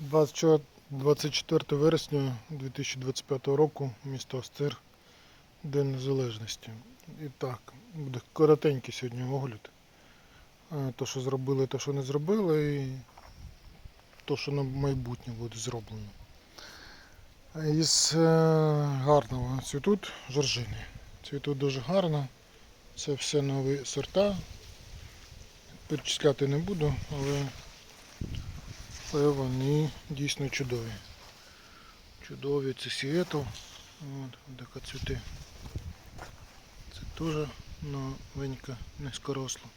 24 24 вересня 2025 року, місто Остер, День Незалежності. І так, буде коротенький сьогодні огляд. Е, То, що зробили, то, що не зробили, і то, що на майбутнє буде зроблено. Із е, гарного цвітуть жоржини. Цвітуть дуже гарно. Це все нові сорта. Перечисляти не буду, але але вони дійсно чудові. Чудові це сіетл. От, така цвіти. Це теж новенька, низькоросла.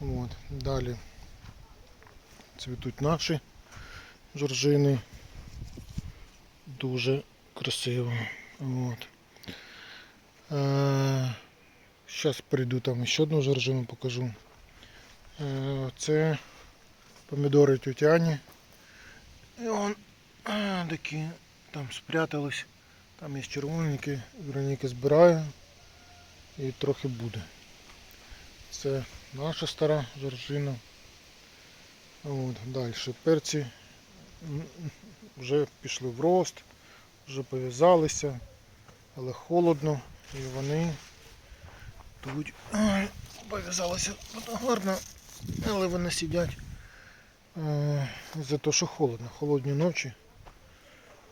От, далі цвітуть наші жоржини. Дуже красиво. От. Е, Зараз прийду там ще одну жоржину покажу. Е, Це помідори тютяні. І он такі там спрятались. Там є червоніки, Вероніка збираю і трохи буде. Це наша стара жоржина. От, далі перці вже пішли в рост, вже пов'язалися, але холодно і вони тут пов'язалися гарно, але вони сидять. Е, За те, що холодно, холодні ночі.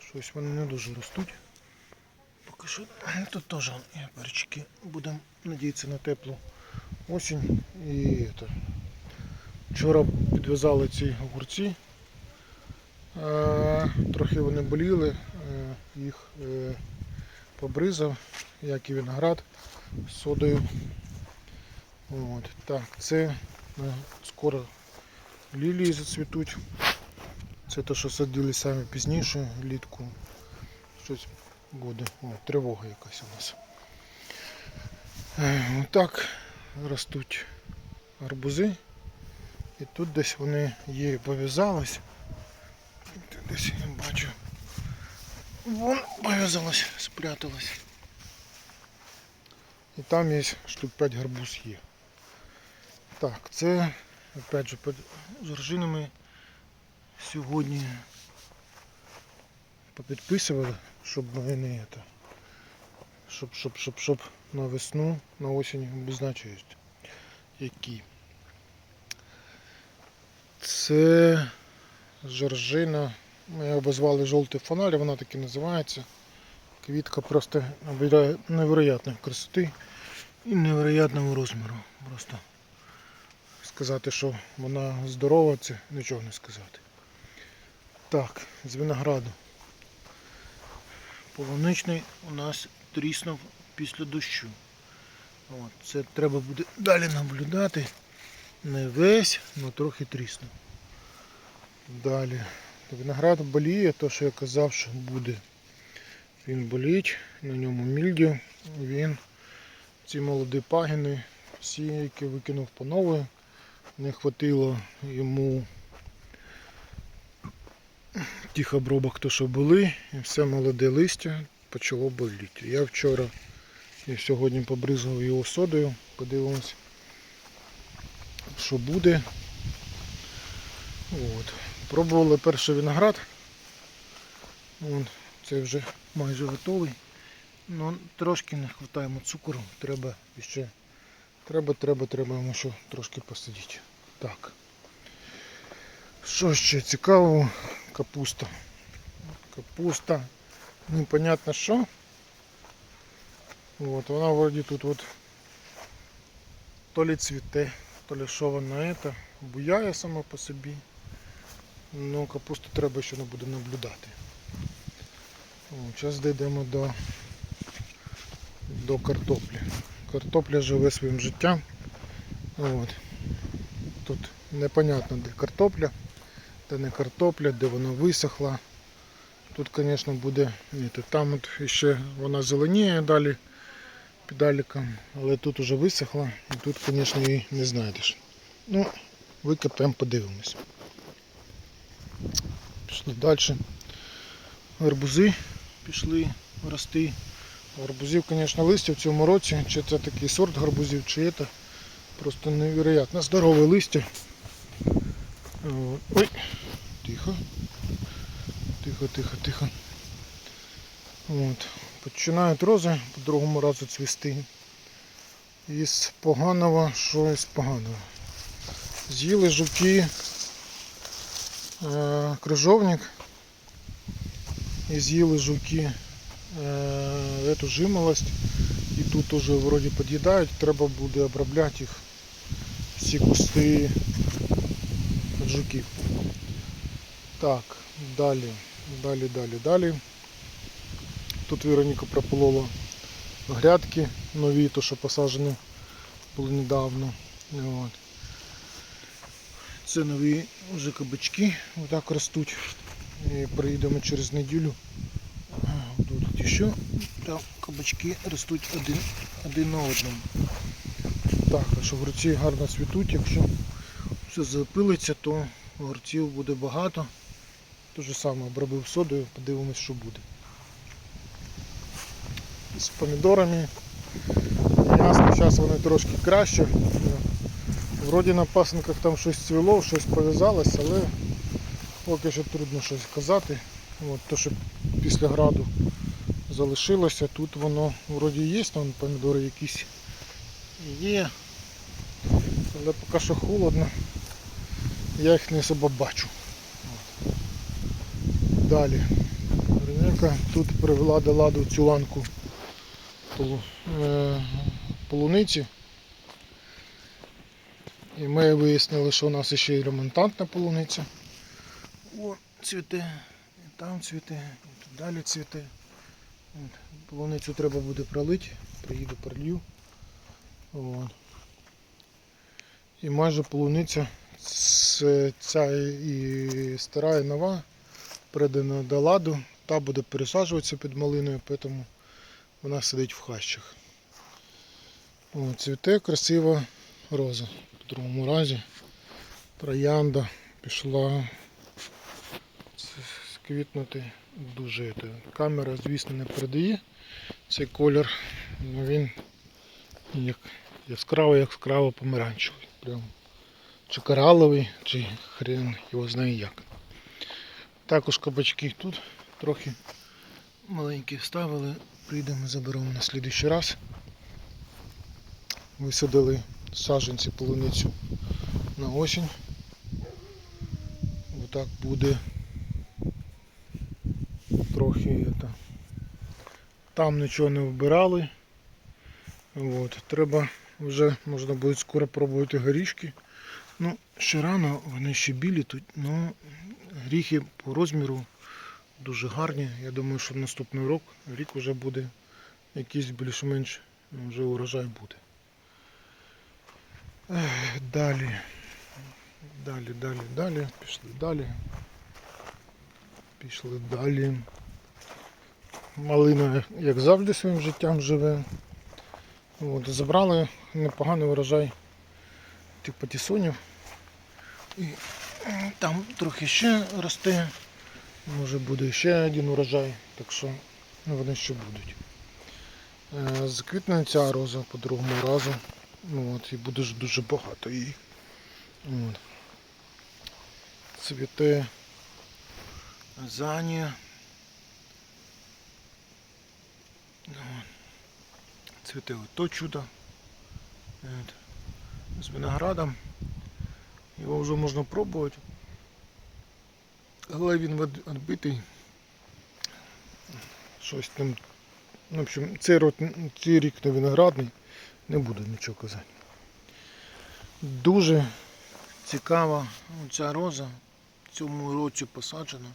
Щось вони не дуже ростуть. Поки що тут теж є перчики. Будемо надіятися на теплу осінь. І це. Вчора підв'язали ці огурці. Е, Трохи вони боліли, е, їх е, побризав, як і виноград з содою. От. Так, це е, скоро лілії зацвітуть. Це те, що садили самі пізніше влітку. Щось буде. О, тривога якась у нас. Е, Отак ростуть гарбузи. І тут десь вони є пов'язались. Десь я бачу. Вон пов'язалась, спряталась. І там є штук 5 гарбуз є. Так, це опять же під жоржинами сьогодні попідписували, щоб вони не щоб, щоб, щоб, щоб на весну, на осінь обозначують які. Це жоржина. Ми обозвали жовтий фонарь, вона так і називається. Квітка просто набирає невероятної красоти і невероятного розміру. Просто сказати, що вона здорова, це нічого не сказати. Так, з винограду. Полуничний у нас тріснув після дощу. От, це треба буде далі наблюдати. Не весь, але трохи тріснув. Далі. Виноград боліє, то що я казав, що буде. Він болить, на ньому мільдю. Він ці молоді пагіни, всі, які викинув по нової, не хватило йому тих обробок, то що були, і все молоде листя почало боліти. Я вчора і сьогодні побризгав його содою, подивимось, що буде. От. Пробували перший виноград. Вон, це вже майже готовий. Ну, трошки не вистачає цукру, треба ще. Треба, треба, треба йому ще трошки посидіти. Так. Що ще цікавого? Капуста. Капуста. Непонятно що. От, вона вроді тут от то ли цвіте, то ли що вона это, буяє сама по собі. Ну, капусту треба ще не буде наблюдати. Зараз дійдемо до, до картоплі. Картопля живе своїм життям. От. Тут непонятно де картопля, де не картопля, де вона висохла. Тут, звісно, буде ні, то там от ще вона зеленіє далі педаліком, але тут уже висохла і тут, звісно, її не знайдеш. Ну, викопаємо, подивимось. Пішли далі. Гарбузи пішли рости. Гарбузів, звісно, листя в цьому році, чи це такий сорт гарбузів, чи це просто невероятно здорове листя. Ой, тихо. Тихо, тихо, тихо. От. Починають рози по другому разу цвісти. Із поганого, що із поганого. З'їли жуки е, крижовник і з'їли жуки е, эту жимолость. І тут уже вроді під'їдають, треба буде обробляти їх всі кусти жуків. Так, далі, далі, далі, далі. Тут Вероніка прополола грядки нові, то що посаджені були недавно. От. Це нові вже кабачки отак ростуть. І приїдемо через неділю. Тут ще кабачки ростуть один, один на одному. Так, що огурці гарно цвітуть, якщо все запилиться, то огурців буде багато. Те ж саме обробив содою, подивимось, що буде. З помідорами. Ясно, зараз вони трошки краще. Вроді на пасинках там щось цвіло, щось пов'язалось, але поки що трудно щось казати. От, то, що після граду залишилося, тут воно вроді є, там помідори якісь є. Але поки що холодно. Я їх не особо бачу. Далі. Вероніка тут привела до ладу цю ланку е, полуниці. І ми вияснили, що у нас ще й ремонтантна полуниця. О, цвіте, і там цвіте, і тут далі цвіте. Полуницю треба буде пролити, приїду пролью. От. І майже полуниця ця і стара і нова передана до ладу. Та буде пересаджуватися під малиною, тому вона сидить в хащах. О, цвіте красива роза. В другому разі троянда пішла ц- квітнути дуже. Камера, звісно, не передає цей колір, але він як яскраво, яскраво помаранчевий. Прям чи кораловий, чи хрен його знає як. Також кабачки тут трохи маленькі ставили. Прийдемо, заберемо на слідуючий раз. Висадили саджанці полуницю на осінь. Отак буде трохи это. Там нічого не вбирали. От. Треба вже можна буде скоро пробувати горішки. Ну, ще рано, вони ще білі тут, ну гріхи по розміру дуже гарні. Я думаю, що наступний рік, рік вже буде якийсь більш-менш ну, вже урожай буде. Далі. Далі, далі, далі. Пішли далі. Пішли далі. Малина, як завжди, своїм життям живе. От, забрали непоганий урожай тих патісонів. І там трохи ще росте. Може буде ще один урожай, так що ну, вони ще будуть. Е, Заквітне ця роза по другому разу. Ну, от, і буде дуже багато її. От. Цвіте занія. От. Цвіте ото чудо. З виноградом. Його вже можна пробувати. Але він відбитий. Щось там. Ну, в общем, цей, рот, цей рік не виноградний, не буду нічого казати. Дуже цікава ця роза. В цьому році посаджена.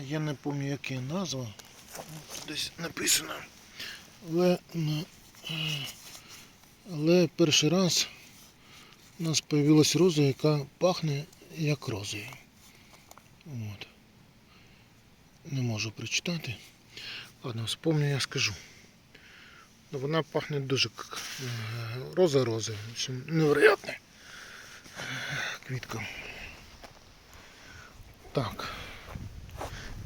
Я не пам'ятаю, яка назва. Десь написано. Але, але перший раз у нас з'явилась роза, яка пахне як розою. От. Не можу прочитати. Ладно, вспомню, я скажу. Ну, вона пахне дуже як е, роза рози. В невероятна квітка. Так.